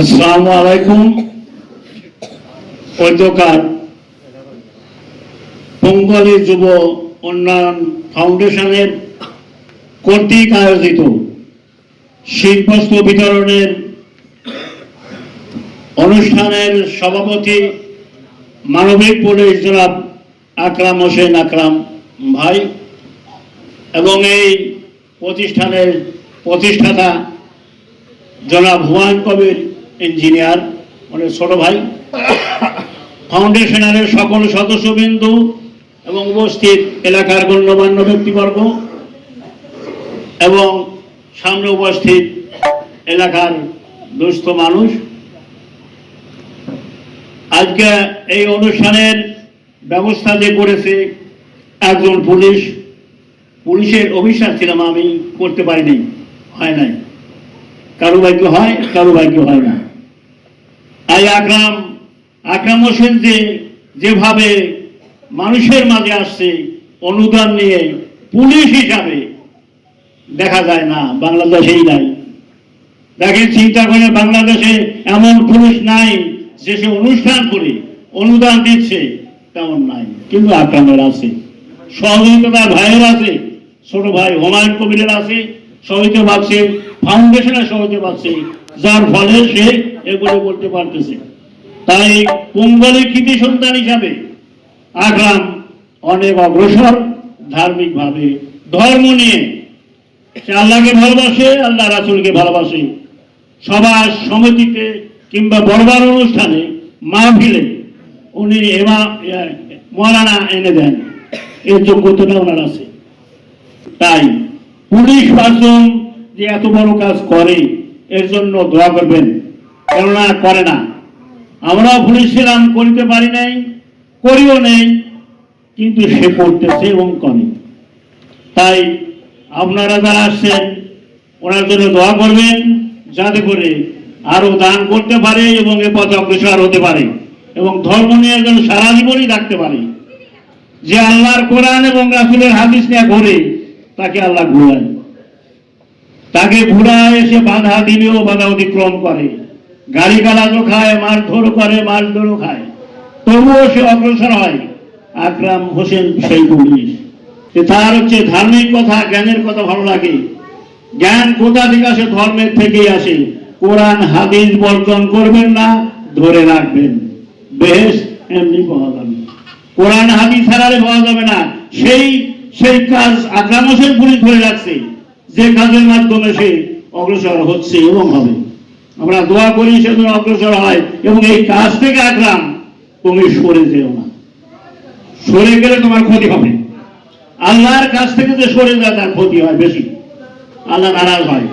আসসালামু আলাইকুম। অধ্যকার পঙ্গলী যুব উন্নয়ন ফাউন্ডেশনের কর্তৃক আয়োজিত শীতবস্ত্র বিতরণের অনুষ্ঠানের সভাপতি মানবিক পুলিশ জনাব আকরাম হোসেন আকরাম ভাই এবং এই প্রতিষ্ঠানের প্রতিষ্ঠাতা জনাব হুমায়ুন কবির ইঞ্জিনিয়ার মানে ছোট ভাই ফাউন্ডেশনের সকল সদস্যবৃন্দ এবং উপস্থিত এলাকার গণ্যমান্য ব্যক্তিবর্গ এবং সামনে উপস্থিত এলাকার দুস্থ মানুষ। আজকে এই অনুষ্ঠানের ব্যবস্থা যে করেছে একজন পুলিশ, পুলিশের অভিশাপ ছিলাম আমি, করতে পারিনি, হয় নাই। কারও ভাগ্য হয়, কারও ভাগ্য হয় না। আই আকরাম আকরাম হোসেন যে যেভাবে মানুষের মাঝে আসছে অনুদান নিয়ে পুলিশ হিসাবে দেখা যায় না, বাংলাদেশেই নাই। দেখেন, চিন্তা করে বাংলাদেশে এমন পুলিশ নাই যে সে অনুষ্ঠান করে অনুদান দিচ্ছে, তেমন নাই। কিন্তু আকরামের আছে। সহযোগিতার ভাইয়ের আছে, ছোট ভাই হুমায়ুন কবিরের আছে, সহযোগিতা পাচ্ছে ফাউন্ডেশনের সহযোগিতা পাচ্ছে। যার ফলে সে এগুলো করতে পারতেছে। তাই পঙ্গলের কৃতি সন্তান হিসাবে আকরাম অনেক অগ্রসর ধার্মিকভাবে ধর্ম নিয়ে সে আল্লাহকে ভালোবাসে, আল্লাহ রাসুলকে ভালোবাসে। সবার সমিতিতে কিংবা বড়বার অনুষ্ঠানে মাহফিলে উনি এমা মরানা এনে দেন। এর যোগ্যতাটা ওনার আছে। তাই পুলিশ পার্সন যে এত বড় কাজ করে এর জন্য দোয়া করবেন। কেননা করে না। আমরাও পুলিশ ছিলাম, করিতে পারি নাই, করিও নেই, কিন্তু সে করতেছে এবং করে। তাই আপনারা যারা আসছেন ওনার জন্য দোয়া করবেন, যাতে করে আরও দান করতে পারে এবং এ পথে অগ্রসর হতে পারে এবং ধর্ম নিয়ে যেন সারা জীবনই থাকতে পারে। যে আল্লাহর কোরআন এবং রাসুলের হাদিস নিয়ে ঘোরে, তাকে আল্লাহ ঘুরায় তাকে ঘুরায় এসে বাধা দিলেও বাধা অতিক্রম করে। গাড়ি গালাজও খায় মারধর করে, মারধরও খায়। তবুও সে অগ্রসর হয়। আকরাম হোসেন সেই পুলিশ। তার হচ্ছে ধার্মিক কথা, জ্ঞানের কথা ভালো লাগে। জ্ঞান কোথা থেকে আসে? ধর্মের থেকেই আসে। কোরআন, হাদিস বর্জন করবেন না, ধরে রাখবেন। বেশ এমনি পাওয়া যাবে। কোরআন, হাদিস ছাড়ালে পাওয়া যাবে না। সেই সেই কাজ আকরাম হোসেন পুলিশ ধরে রাখছে। যে কাজের মাধ্যমে সে অগ্রসর হচ্ছে এবং হবে। আমরা দোয়া করি সে যেন অগ্রসর হয় এবং এই কাজ থেকে আকরাম, তুমি সরে যেও না। সরে গেলে তোমার ক্ষতি হবে। আল্লাহর কাছ থেকে যে সরে যায় তার ক্ষতি হয় বেশি। আল্লাহ নারাজ হয়।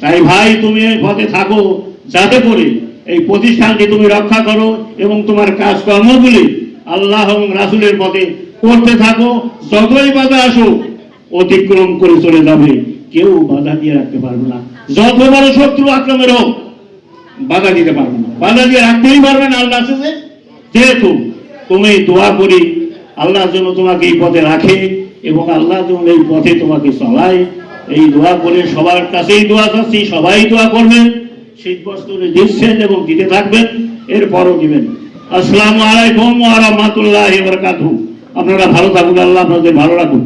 তাই ভাই, তুমি এই পথে থাকো, যাতে করে এই প্রতিষ্ঠানকে তুমি রক্ষা করো এবং তোমার কাজকর্মগুলি আল্লাহ এবং রাসুলের পথে করতে থাকো। যতই বাধা আসুক, অতিক্রম করে চলে যাবে। কেউ বাধা দিয়ে রাখতে পারবে না। যত বড় শত্রু আক্রমের হোক, বাধা দিতে পারবে না। বাধা দিয়ে রাখতেই পারবে না আল্লাহ যেহেতু তুমি দোয়া করি আল্লাহ যেন তোমাকে এই পথে রাখে এবং আল্লাহ যেন এই পথে তোমাকে চলায় এই দোয়া করে সবার কাছেই দোয়া চাচ্ছি, সবাই দোয়া করবেন শীত বস্ত্রে দিচ্ছেন এবং দিতে থাকবেন এরপরও দিবেন। আসসালামু আলাইকুম ওয়া রাহমাতুল্লাহি আপনারা ভালো থাকুন, আল্লাহ আপনাদের ভালো রাখুন